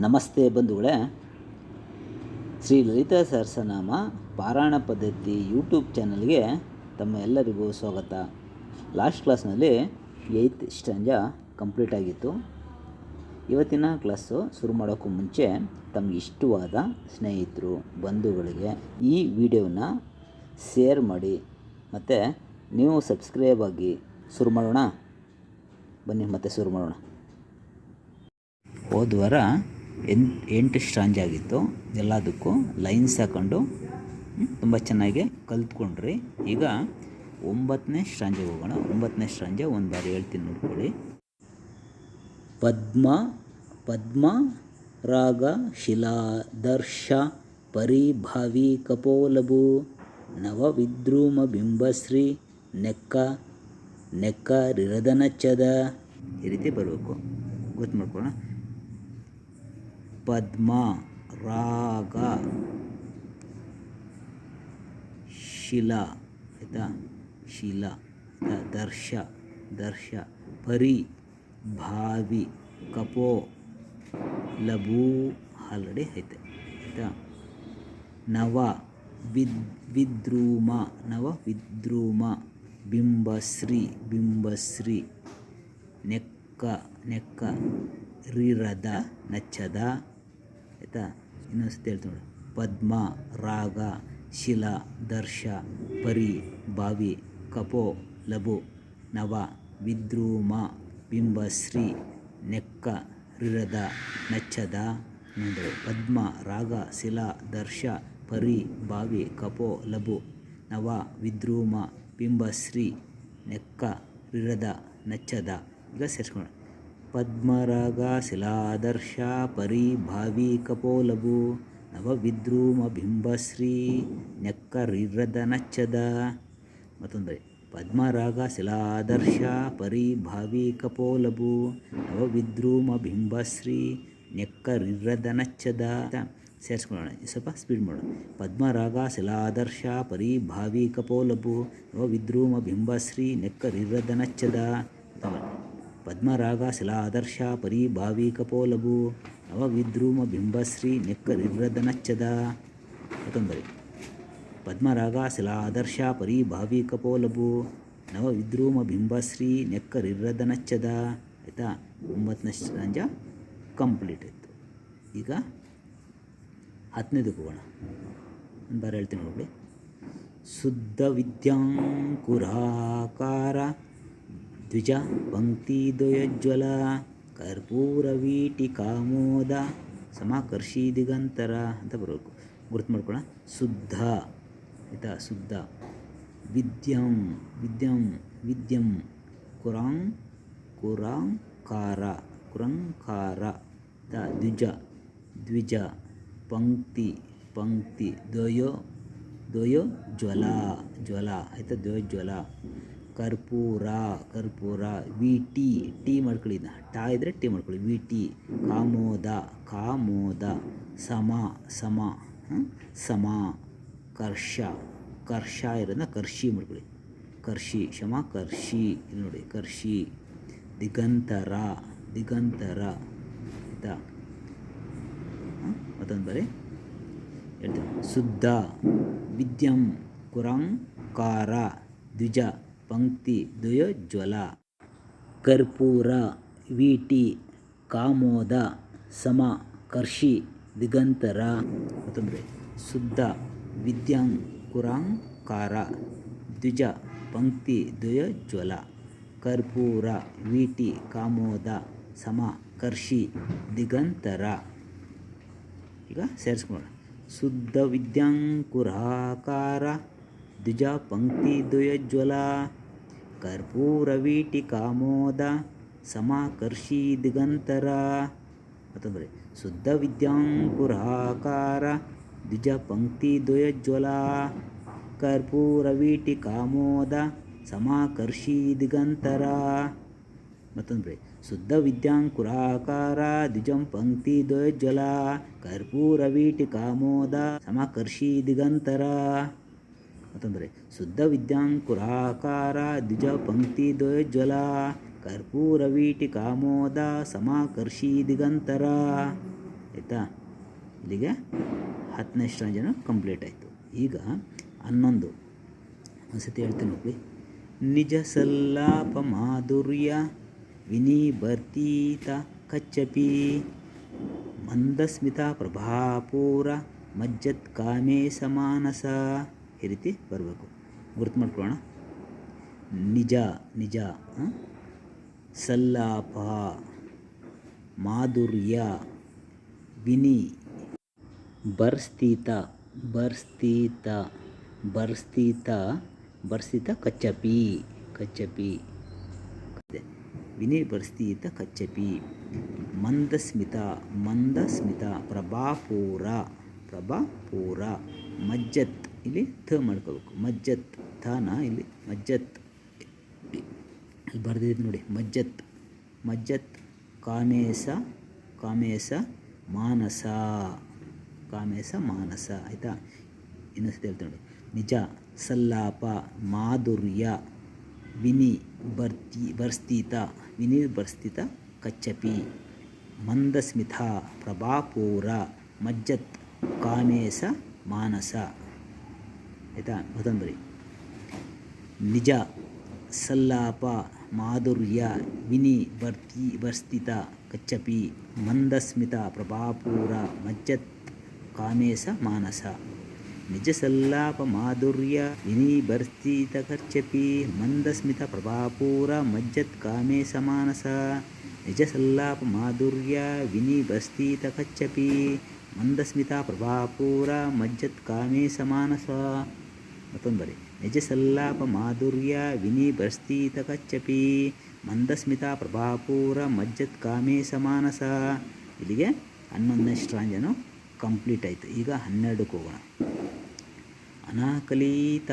ನಮಸ್ತೆ ಬಂಧುಗಳೇ. ಶ್ರೀ ಲಲಿತಾ ಸಹಸ್ರನಾಮ ಪಾರಾಯಣ ಪದ್ಧತಿ ಯೂಟ್ಯೂಬ್ ಚಾನಲ್ಗೆ ತಮ್ಮ ಎಲ್ಲರಿಗೂ ಸ್ವಾಗತ. ಲಾಸ್ಟ್ ಕ್ಲಾಸ್ನಲ್ಲಿ ಏಯ್ತ್ ಸ್ಟ್ಯಾಂಜ ಕಂಪ್ಲೀಟ್ ಆಗಿತ್ತು. ಇವತ್ತಿನ ಕ್ಲಾಸು ಶುರು ಮಾಡೋಕ್ಕೂ ಮುಂಚೆ ತಮಗೆ ಇಷ್ಟವಾದ ಸ್ನೇಹಿತರು, ಬಂಧುಗಳಿಗೆ ಈ ವಿಡಿಯೋನ ಶೇರ್ ಮಾಡಿ. ಮತ್ತು ನೀವು ಸಬ್ಸ್ಕ್ರೈಬ್ ಆಗಿ ಶುರು ಮಾಡೋಣ. ಬನ್ನಿ ಮತ್ತೆ ಶುರು ಮಾಡೋಣ. ಹೋದ ಎನ್ ಎಂಟು ಸ್ಟ್ರಾಂಜ್ ಆಗಿತ್ತು. ಎಲ್ಲದಕ್ಕೂ ಲೈನ್ಸ್ ಹಾಕೊಂಡು ತುಂಬ ಚೆನ್ನಾಗಿ ಕಲ್ತ್ಕೊಂಡ್ರಿ. ಈಗ ಒಂಬತ್ತನೇ ಸ್ಟ್ರಾಂಜಿಗೆ ಹೋಗೋಣ. ಒಂಬತ್ತನೇ ಸ್ಟ್ರಾಂಜ ಒಂದು ಬಾರಿ ಹೇಳ್ತೀನಿ ನೋಡ್ಕೊಳ್ಳಿ. ಪದ್ಮ ಪದ್ಮ, ರಾಗ, ಶಿಲಾ, ದರ್ಶ, ಪರಿಭಾವಿ, ಕಪೋಲಭು, ನವವಿದ್ರೂಮ, ಬಿಂಬಶ್ರೀ, ನೆಕ್ಕ ನೆಕ್ಕ, ರಿರದನಚ್ಚದ. ಈ ರೀತಿ ಬರಬೇಕು. ಗೊತ್ತು ಮಾಡ್ಕೊಳ್ಳೋಣ. ಪದ್ಮ, ರಾಗ, ಶಿಲಾ, ಆಯಿತಾ? ಶಿಲಾ ದರ್ಶ ದರ್ಶ, ಪರಿ, ಭಾವಿ, ಕಪೋ, ಲಭೂ ಆಲ್ರೆಡಿ ಐತೆ, ಆಯಿತಾ? ನವ, ವಿದ್, ವಿದ್ರೂಮ, ನವ, ವಿದ್ರೂಮ, ಬಿಂಬಶ್ರೀ ಬಿಂಬಶ್ರೀ, ನೆಕ್ಕ ನೆಕ್ಕ, ರಿರದ, ನಚ್ಚದ ಆಯಿತಾ? ಇನ್ನೊಂದು ಸತಿ ಹೇಳ್ತೀನಿ ನೋಡಿ. ಪದ್ಮ, ರಾಗ, ಶಿಲಾ, ದರ್ಶ, ಪರಿ, ಬಾವಿ, ಕಪೋ ಲಭು ನವ, ವಿದ್ರೂಮ, ಬಿಂಬಶ್ರೀ, ನೆಕ್ಕ, ರಿರದ, ನಚ್ಚದ. ನೋಡಿ. ಪದ್ಮ, ರಾಗ, ಶಿಲಾ, ದರ್ಶ, ಪರಿ, ಬಾವಿ, ಕಪೋ ಲಭು ನವ, ವಿದ್ರೂಮ, ಬಿಂಬಶ್ರೀ, ನೆಕ್ಕ, ರಿರದ, ನಚ್ಚದ. ಈಗ ಸೇರಿಸ್ಕೊಳ್ಳೋಣ. ಪದ್ಮರಾಗ ಶಿಲಾದರ್ಶ ಪರಿ ಭಾವಿ ಕಪೋಲಭು ನವವಿದ್ರೂಮ ಬಿಂಬಶ್ರೀ ನೆಕ್ಕ ರಿರದ ನಚ್ಚದ ಮತ್ತೊಂದು ಬರಿ ಪದ್ಮರಾಗ ಶಿಲಾದರ್ಶ ಪರಿ ಭಾವಿ ಕಪೋಲಭು ನವವಿದ್ರೂಮ ಬಿಂಬಶ್ರೀ ನೆಕ್ಕ ರಿರದ ನಚ್ಚದ ಸೇರಿಸ್ಕೊಳ್ಳೋಣ ಸ್ವಲ್ಪ ಸ್ಪೀಡ್ ಮಾಡೋಣ. ಪದ್ಮರಾಗ ಶಿಲಾದರ್ಶ ಪರಿ ಭಾವಿ ಕಪೋಲಭು ನವವಿದ್ರೂಮ ಬಿಂಬಶ್ರೀ ನೆಕ್ಕ ನಚ್ಚದ ನಚ್ಚದ ಪದ್ಮರಾಗ ಶಿಲಾದರ್ಶ ಪರಿ ಭಾವಿ ಕಪೋಲಭು ನವವಿದ್ರೂಮ ಬಿಂಬಶ್ರೀ ನೆಕ್ಕ ರಿರದ ನಚ್ಚದ ಮತ್ತೊಂದು ಪದ್ಮರಾಗ ಶಿಲಾದರ್ಶ ಪರಿ ಭಾವಿ ಕಪೋಲಭು ನವ ವಿದ್ರೂಮ ಬಿಂಬಶ್ರೀ ನೆಕ್ಕ ರಿರ್ರದ ನಚ್ಚದ ಆಯಿತಾ? ಒಂಬತ್ತನೇ ಕಂಪ್ಲೀಟ್ ಇತ್ತು. ಈಗ ಹತ್ತನೇದಕ್ಕೆ ಹೋಗೋಣ ಬಾರಿ ಹೇಳ್ತೀನಿ ನೋಡಿ ಶುದ್ಧ ವಿದ್ಯಾಂಕುರಾಕಾರ ದ್ವಿಜ ಪಂಕ್ತಿದ್ವಯಜ್ವಲ ಕರ್ಪೂರವೀಟಿ ಕಾಮೋದ, ಸಮಾಕರ್ಷಿ ದಿಗಂತರ ಅಂತ ಬರಬೇಕು. ಗುರುತು ಮಾಡ್ಕೊಳ್ಳೋಣ ಶುದ್ಧ. ಆಯಿತಾ? ಶುದ್ಧ. ವಿದ್ಯಂ. ವಿದ್ಯಂ. ವಿದ್ಯಂ. ಕುರಾಂ, ಕುರಾಂಕಾರ. ಕುರಂಕಾರ. ದ್ವಿಜ. ದ್ವಿಜ. ಪಂಕ್ತಿ. ಪಂಕ್ತಿ. ದ್ವಯೋ. ದ್ವಯೋ ಜ್ವಲ. ಜ್ವಲ. ಆಯಿತಾ? ದ್ವಯ ಜ್ವಲ. ಕರ್ಪೂರ ಕರ್ಪೂರ, ವಿ, ಟಿ, ಟೀ ಮಾಡ್ಕೊಳ್ಳಿ ಇದನ್ನ. ಟಾ ಇದ್ದರೆ ಟೀ ಮಾಡ್ಕೊಳ್ಳಿ ವಿ, ಟಿ. ಕಾಮೋದ ಕಾಮೋದ, ಸಮ ಸಮ ಸಮ, ಕರ್ಷ. ಕರ್ಷ ಇರೋದನ್ನ ಕರ್ಷಿ ಮಾಡ್ಕೊಳ್ಳಿ ಕರ್ಷಿ, ಶಮ, ಕರ್ಷಿ. ನೋಡಿ, ಕರ್ಷಿ, ದಿಗಂತರ ದಿಗಂತರ. ಆಯಿತಾ? ಮತ್ತೊಂದು ಬರೀ. ಹೇಳ್ತೀನಿ. ಶುದ್ಧ, ವಿದ್ಯಂ, ಕುರಂಕಾರ, ದ್ವಿಜ. ಪಂಕ್ತಿ ದ್ವಯೋಜ್ವಲ ಕರ್ಪೂರ, ವೀಟಿ, ಕಾಮೋದ, ಸಮ, ಕರ್ಷಿ, ದಿಗಂತರ ಮತ್ತೊಂದು ಶುದ್ಧ, ವಿದ್ಯಾಂಕುರಾಂಕಾರ, ದ್ವಿಜ, ಪಂಕ್ತಿ ದ್ವಯೋಜ್ವಲ ಕರ್ಪೂರ, ವೀಟಿ, ಕಾಮೋದ, ಸಮ, ಕರ್ಷಿ, ದಿಗಂತರ. ಈಗ ಸೇರಿಸ್ಕೊಳ್ಳೋಣ. ಶುದ್ಧ ವಿದ್ಯಾಂಕುರಾಕಾರ, ದ್ವಿಜ, ಪಂಕ್ತಿ ದ್ವಯಜ್ವಲ ಕರ್ಪೂರವೀಟಿ ಕಾಮೋದ ಸಮಾಕರ್ಷಿ ದಿಗಂತರ. ಮತ್ತೊಂದು ಶುದ್ಧ ವಿದ್ಯಾಂಕುರಾಕಾರ ದ್ವಿಜ ಪಂಕ್ತಿ ದ್ವಯಜ್ವಲ ಕರ್ಪೂರವೀಟಿ ಕಾಮೋದ ಸಮಾಕರ್ಷಿ ದಿಗಂತರ. ಮತ್ತೊಂದು ಶುದ್ಧ ವಿದ್ಯಾಂಕುರಾಕಾರ ದ್ವಿಜಂ ಪಂಕ್ತಿ ದ್ವಯಜ್ವಲ ಕರ್ಪೂರವೀಟಿ ಕಾಮೋದ ಸಮಾಕರ್ಷಿ ದಿಗಂತರ. ಮತ್ತೊಂದು ಬರೀ ಶುದ್ಧ ವಿದ್ಯಾಂಕುರಾಕಾರ ದ್ವಿಜ ಪಂಕ್ತಿ ಕರ್ಪೂರ ಕರ್ಪೂರವೀಟಿ ಕಾಮೋದ ಸಮಾಕರ್ಷಿ ದಿಗಂತರ. ಆಯಿತಾ? ಇಲ್ಲಿಗೆ ಹತ್ತನೇ ಸ್ಟ್ರಾಂಜನು ಕಂಪ್ಲೀಟ್ ಆಯಿತು. ಈಗ ಹನ್ನೊಂದು. ಒಂದ್ಸತಿ ಹೇಳ್ತೀನಿ ನೋಡಿ ನಿಜ ಸಲ್ಲಾಪ ಮಾಧುರ್ಯ ವಿನಿಭರ್ತೀತ ಕಚ್ಚಪಿ ಮಂದಸ್ಮಿತ ಪ್ರಭಾಪೂರ ಮಜ್ಜತ್ ಕಾಮೇ ಸಮಾನಸ ಈ ರೀತಿ ಬರಬೇಕು. ಗುರುತು ಮಾಡ್ಕೊಳ್ಳೋಣ. ನಿಜ ನಿಜ? ಸಲ್ಲಾಪ, ಮಾಧುರ್ಯ, ವಿನಿ ಬರ್ಸ್ತೀತ ಬರ್ಸ್ತೀತ ಬರ್ಸ್ತೀತ ಬರ್ಸ್ತೀತ ಕಚ್ಚಪಿ ಕಚ್ಚಪಿ. ವಿನಿ ಬರ್ಸ್ತೀತ ಕಚ್ಚಪಿ. ಮಂದಸ್ಮಿತ ಮಂದಸ್ಮಿತ, ಪ್ರಭಾಪೂರ ಪ್ರಭಾಪೂರ, ಮಜ್ಜತ್ ಇಲ್ಲಿ ಥ ಮಾಡ್ಕೋಬೇಕು ಮಜ್ಜತ್, ಥನ ಇಲ್ಲಿ ಮಜ್ಜತ್. ಇಲ್ಲಿ ಬರ್ದಿದ್ದು ನೋಡಿ, ಮಜ್ಜತ್. ಮಜ್ಜತ್ ಕಾಮೇಶ ಕಾಮೇಶ ಮಾನಸ. ಕಾಮೇಶ ಮಾನಸ, ಆಯಿತಾ? ಇನ್ನೊಂದು ಹೇಳ್ತೀನಿ ನೋಡಿ. ನಿಜ, ಸಲ್ಲಾಪ, ಮಾಧುರ್ಯ, ವಿನಿ ಬರ್ತಿ ಬರ್ಸ್ತೀತ ವಿನಿ ಬರ್ಸ್ತಿತ ಕಚ್ಚಪಿ, ಮಂದಸ್ಮಿತ, ಪ್ರಭಾಪೂರ, ಮಜ್ಜತ್ ಕಾಮೇಶ ಮಾನಸ. ಆಯಿತಾ ಮತ್ತೊಂದು ಬರಿ ನಿಜ ಸಲ್ಲಾಪ ಮಾಧುರ್ಯ ವಿನಿ ಬರ್ತಿ ಬರ್ಸ್ತಿತ ಕಚ್ಚಪಿ ಮಂದಸ್ಮಿತ ಪ್ರಭಾಪೂರ ಮಜ್ಜತ್ ಕಾಮೇಶ ಮಾನಸ ನಿಜ ಸಲ್ಲಾಪ ಮಾಧುರ್ಯ ವಿನಿ ಬರ್ಸ್ತಿತ ಕಚ್ಚಪಿ ಮಂದಸ್ಮಿತ ಪ್ರಭಾಪೂರ ಮಜ್ಜತ್ ಕಾಮೇಶ ಮಾನಸ ನಿಜ ಸಲ್ಲಾಪ ಮಾಧುರ್ಯ ವಿನಿ ಬರ್ಸ್ತಿತ ಕಚ್ಚಪಿ ಮಂದಸ್ಮಿತ ಪ್ರಭಾಪೂರ ಮಜ್ಜತ್ ಕಾಮೇಶ ಮಾನಸ ಮತ್ತೊಂದು ನಿಜ ಸಲ್ಲಾಪ ಮಾಧುರ್ಯ ವಿನಿ ಬರ್ಸ್ತೀತ ಕಚ್ಚಪಿ ಮಂದಸ್ಮಿತ ಪ್ರಭಾಪೂರ ಮಜ್ಜತ್ ಕಾಮೇ ಸಮಾನಸ. ಇಲ್ಲಿಗೆ ಹನ್ನೊಂದನೇ ಸ್ಟ್ರಾಂಜನು ಕಂಪ್ಲೀಟ್ ಆಯಿತು. ಈಗ ಹನ್ನೆರಡಕ್ಕೆ ಹೋಗೋಣ. ಅನಾಕಲೀತ,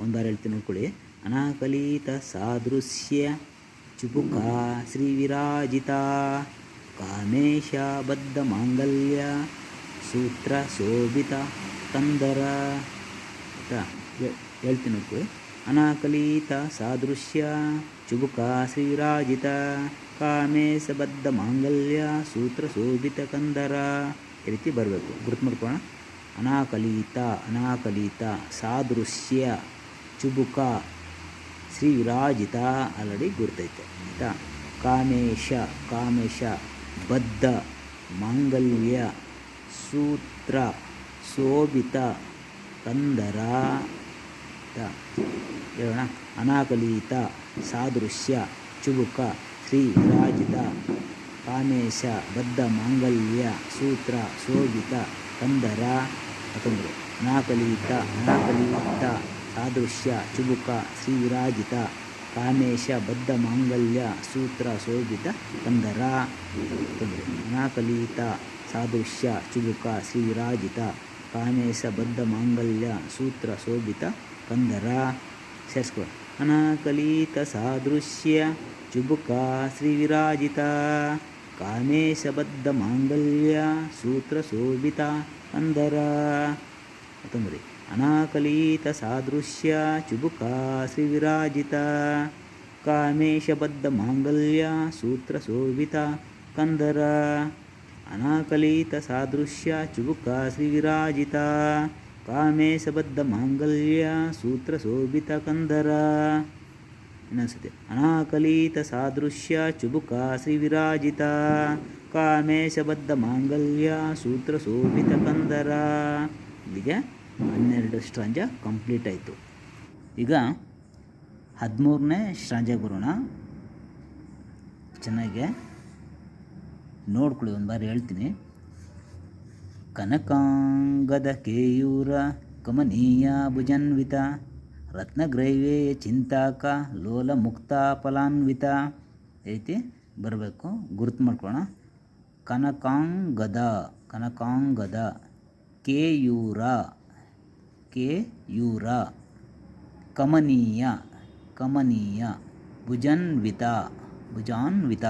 ಒಂದಾರು ಹೇಳ್ತೀನಿ ನೋಡ್ಕೊಳ್ಳಿ. ಅನಾಕಲೀತ ಸಾದೃಶ್ಯ ಚುಬುಕ ಶ್ರೀ ವಿರಾಜಿತ ಕಾಮೇಶ ಬದ್ಧ ಮಾಂಗಲ್ಯ ಸೂತ್ರ ಶೋಭಿತ ಕಂದರ. ಹೇ- ಹೇಳ್ತೀನಿ ನೋಡ್ಕೊಳ್ಳಿ ಅನಾಕಲೀತ ಸಾದೃಶ್ಯ ಚುಬುಕ ಶ್ರೀರಾಜಿತ, ಕಾಮೇಶ ಬದ್ಧ ಮಾಂಗಲ್ಯ, ಸೂತ್ರ ಶೋಭಿತ ಕಂದರ. ಈ ರೀತಿ ಬರಬೇಕು. ಗುರುತು ಮಾಡ್ಕೋಣ ಅನಾಕಲಿತ, ಅನಾಕಲೀತ ಸಾದೃಶ್ಯ ಚುಬುಕ ಶ್ರೀ ವಿರಾಜಿತ ಆಲ್ರೆಡಿ ಗುರ್ತೈತೆ. ಆಯಿತಾ? ಕಾಮೇಶ ಕಾಮೇಶ ಬದ್ಧ ಮಾಂಗಲ್ಯ, ಸೂತ್ರ ಶೋಭಿತ ಕಂದರ? ಹೇಳೋಣ? ಅನಾಕಲೀತ, ಸಾದೃಶ್ಯ, ಚುಬುಕ ಶ್ರೀ ವಿರಾಜಿತ ಕಾಮೇಶ, ಬದ್ಧ, ಮಾಂಗಲ್ಯ, ಸೂತ್ರ, ಶೋಭಿತ, ಕಂದರ ಮತ್ತೊಂದು ಅನಾಕಲೀತ ಅನಾಕಲೀತ, ಸಾದೃಶ್ಯ, ಚುಬುಕ ಶ್ರೀ ವಿರಾಜಿತ ಕಾಮೇಶ, ಬದ್ಧ, ಮಾಂಗಲ್ಯ, ಸೂತ್ರ, ಶೋಭಿತ, ಕಂದರ ಮತ್ತೊಂದು ಅನಾಕಲಿತ, ಸಾದೃಶ್ಯ, ಚುಬುಕ ಶ್ರೀ ವಿರಾಜಿತ ಕಾಮೇಶ ಬದ್ಧ ಮಾಂಗಲ್ಯ ಸೂತ್ರ ಶೋಭಿತ ಕಂದರ. ಸೇರಿಸ್ಕೊ. ಅನಾಕಲೀತ ಸಾದೃಶ್ಯ ಚುಬುಕ ಶ್ರೀವಿರಾಜಿತ. ಕಾಮೇಶ ಬದ್ಧ ಮಾಂಗಲ್ಯ ಸೂತ್ರ ಶೋಭಿತ ಕಂದರ. ಮತ್ತೊಂದು ಅನಾಕಲೀತ ಸಾದೃಶ್ಯ ಚುಬುಕ ಶ್ರೀವಿರಾಜಿತ. ಕಾಮೇಶ ಬದ್ಧ ಮಾಂಗಲ್ಯ ಸೂತ್ರ ಶೋಭಿತ ಕಂದರ. ಅನಾಕಲೀತ ಸಾದೃಶ್ಯ ಚುಬುಕ ಶ್ರೀವಿರಾಜಿತ ಕಾಮೇಶ ಬದ್ಧ ಮಾಂಗಲ್ಯ ಸೂತ್ರ ಶೋಭಿತ ಕಂದರ ಇನ್ನೊಂದ್ಸತಿ ಅನಾಕಲೀತ ಸಾದೃಶ್ಯ ಚುಬುಕ ಶ್ರೀವಿರಾಜಿತ ಕಾಮೇಶ ಬದ್ಧ ಮಾಂಗಲ್ಯ ಸೂತ್ರ ಶೋಭಿತ ಕಂದರ ಇಲ್ಲಿಗೆ ಹನ್ನೆರಡು ಶ್ರಾಂಜ ಕಂಪ್ಲೀಟ್ ಆಯಿತು. ಈಗ ಹದಿಮೂರನೇ ಸ್ಟ್ರಾಂಜ ಬರೋಣ ಚೆನ್ನಾಗಿ ನೋಡ್ಕೊಳ್ಳಿ, ಒಂದು ಬಾರಿ ಹೇಳ್ತೀನಿ. ಕನಕಾಂಗದ ಕೇಯೂರ, ಕಮನೀಯ ಭುಜನ್ವಿತ ರತ್ನಗ್ರೈವೇಯ ಚಿಂತಾಕ, ಲೋಲ ಮುಕ್ತ ಫಲಾನ್ವಿತ. ಐತಿ? ಬರಬೇಕು. ಗುರುತು ಮಾಡ್ಕೊಳ್ಳೋಣ ಕನಕಾಂಗದ ಕನಕಾಂಗದ ಕೇಯೂರ ಕೇಯೂರ, ಕಮನೀಯ ಕಮನೀಯ ಭುಜನ್ವಿತ, ಭುಜಾನ್ವಿತ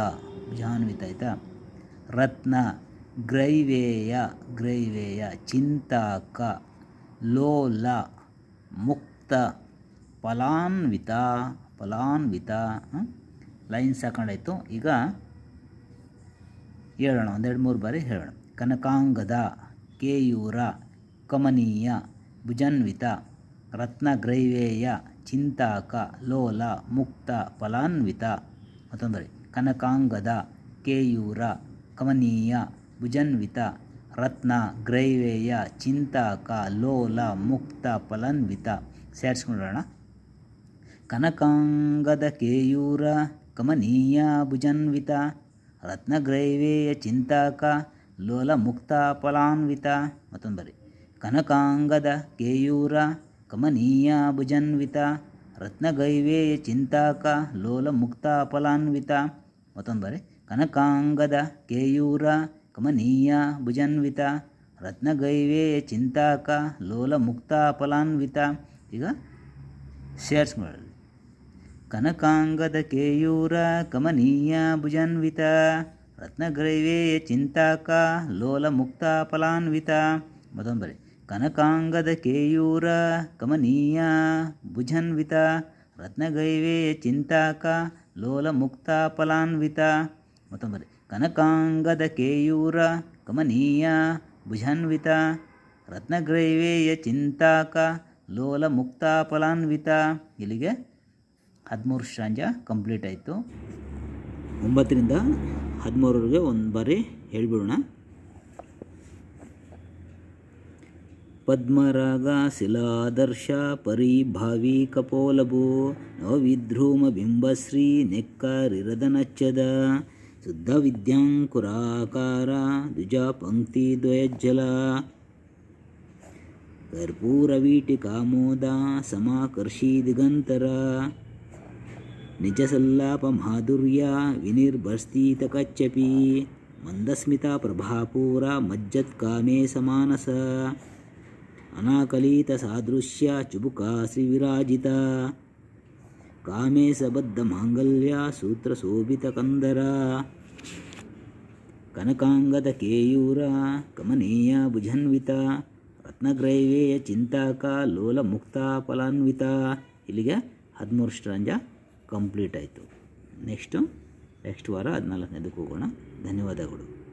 ಭುಜಾನ್ವಿತ, ಆಯಿತಾ? ರತ್ನ, ಗ್ರೈವೇಯ ಗ್ರೈವೇಯ, ಚಿಂತಾಕ, ಲೋಲ, ಮುಕ್ತ, ಫಲಾನ್ವಿತ ಫಲಾನ್ವಿತ ಲೈನ್ಸ್ ಹಾಕೊಂಡಾಯಿತು. ಈಗ ಹೇಳೋಣ, ಒಂದೆರಡು ಮೂರು ಬಾರಿ ಹೇಳೋಣ. ಕನಕಾಂಗದ, ಕೇಯೂರ, ಕಮನೀಯ, ಭುಜನ್ವಿತ ರತ್ನಗ್ರೈವೇಯ ಚಿಂತಾಕ, ಲೋಲ, ಮುಕ್ತ, ಫಲಾನ್ವಿತ. ಮತ್ತೊಂದು ಬರಿ ಕನಕಾಂಗದ, ಕೇಯೂರ ಕಮನೀಯ, ಭುಜನ್ವಿತ, ರತ್ನ, ಗ್ರೈವೇಯ, ಚಿಂತಾಕ, ಲೋಲ, ಮುಕ್ತ, ಫಲಾನ್ವಿತ. ಸೇರಿಸ್ಕೊಂಡೋಣ ಕನಕಾಂಗದ ಕೇಯೂರ, ಕಮನೀಯ, ಭುಜನ್ವಿತ ರತ್ನಗ್ರೈವೇಯ ಚಿಂತಾಕ, ಲೋಲ, ಮುಕ್ತ, ಫಲಾನ್ವಿತ. ಮತ್ತೊಂದು ಬರಿ. ಕನಕಾಂಗದ ಕೇಯೂರ, ಕಮನೀಯ, ಭುಜನ್ವಿತ ರತ್ನಗೈವೇಯ ಚಿಂತಾಕ, ಲೋಲ, ಮುಕ್ತ, ಫಲಾನ್ವಿತ. ಮತ್ತೊಂದು ಬರಿ. ಕನಕಾಂಗದ ಕೇಯೂರ, ಕಮನೀಯ ಭುಜನ್ವಿತ, ರತ್ನಗೈವೇ ಚಿಂತಾಕ ಲೋಲ ಮುಕ್ತ ಫಲಾನ್ವಿತ ಈಗ ಸೇರಿಸ್ಕೊಳ್ಳಿ ಕನಕಾಂಗದ ಕೇಯೂರ, ಕಮನೀಯ ಭುಜನ್ವಿತ ರತ್ನಗ್ರೈವೇಯ ಚಿಂತಾಕ ಲೋಲ ಮುಕ್ತ ಫಲಾನ್ವಿತ ಮತ್ತೊಂದು ಕನಕಾಂಗದ ಕೇಯೂರ, ಕಮನೀಯ ಭುಜನ್ವಿತ ರತ್ನಗೈವೇಯ ಚಿಂತಾಕ ಲೋಲ ಮುಕ್ತ ಫಲಾನ್ವಿತ ಮತ್ತೊಂದು ಬರಿ ಕನಕಾಂಗದ ಕೇಯೂರ, ಕಮನೀಯ, ಭುಜನ್ವಿತ ರತ್ನಗ್ರೈವೇಯ ಚಿಂತಾಕ, ಲೋಲ ಮುಕ್ತ ಫಲಾನ್ವಿತ ಇಲ್ಲಿಗೆ ಹದಿಮೂರು ಶಾಂಜ ಕಂಪ್ಲೀಟ್ ಆಯಿತು. ಒಂಬತ್ತರಿಂದ ಹದಿಮೂರವರೆಗೆ ಒಂದು ಬಾರಿ ಹೇಳಿಬಿಡೋಣ. ಪದ್ಮರಾಗ ಶಿಲಾದರ್ಶ ಪರಿಭಾವಿ ಕಪೋಲಭು ನವವಿಧ್ರೂಮ ಬಿಂಬಶ್ರೀ ನೆಕ್ಕರಿರದನಚ್ಚದ. ಶುದ್ಧ ವಿದ್ಯಾಂಕುರಾಕಾರ ದ್ವಿಜ ಪಂಕ್ತಿ ದ್ವಯಜ್ಜಲ ಕರ್ಪೂರವೀಟಿಕಾಮೋದ ಸಮಾಕರ್ಷಿ ದಿಗಂತರ ನಿಜ ಸಲ್ಲಾಪ ಮಾಧುರ್ಯ ವಿನಿರ್ಭರ್ಸ್ತೀತ ಕಚ್ಚಪಿ ಮಂದಸ್ಮಿತ ಪ್ರಭಾಪೂರ ಮಜ್ಜತ್ ಕಾಮೇ ಸಮಾನಸ ಅನಾಕಲಿತ ಸಾದೃಶ್ಯ ಚುಬುಕ ಶ್ರೀವಿರಾಜಿತ ಕಾಮೇ ಸಬದ್ಧ ಮಾಂಗಲ್ಯ ಸೂತ್ರ ಶೋಭಿತ ಕಂದರ ಕನಕಾಂಗದ ಕೇಯೂರ ಕಮನೀಯ ಭುಜನ್ವಿತ ರತ್ನಗ್ರೈವೇಯ ಚಿಂತಾಕ ಲೋಲ ಮುಕ್ತ ಫಲಾನ್ವಿತ ಇಲ್ಲಿಗೆ ಹದಿಮೂರು ಸ್ಟ್ರಾಂಜ ಕಂಪ್ಲೀಟ್ ಆಯಿತು. ನೆಕ್ಸ್ಟು, ನೆಕ್ಸ್ಟ್ ವಾರ ಹದಿನಾಲ್ಕನೇದಕ್ಕೆ ಹೋಗೋಣ ಧನ್ಯವಾದಗಳು.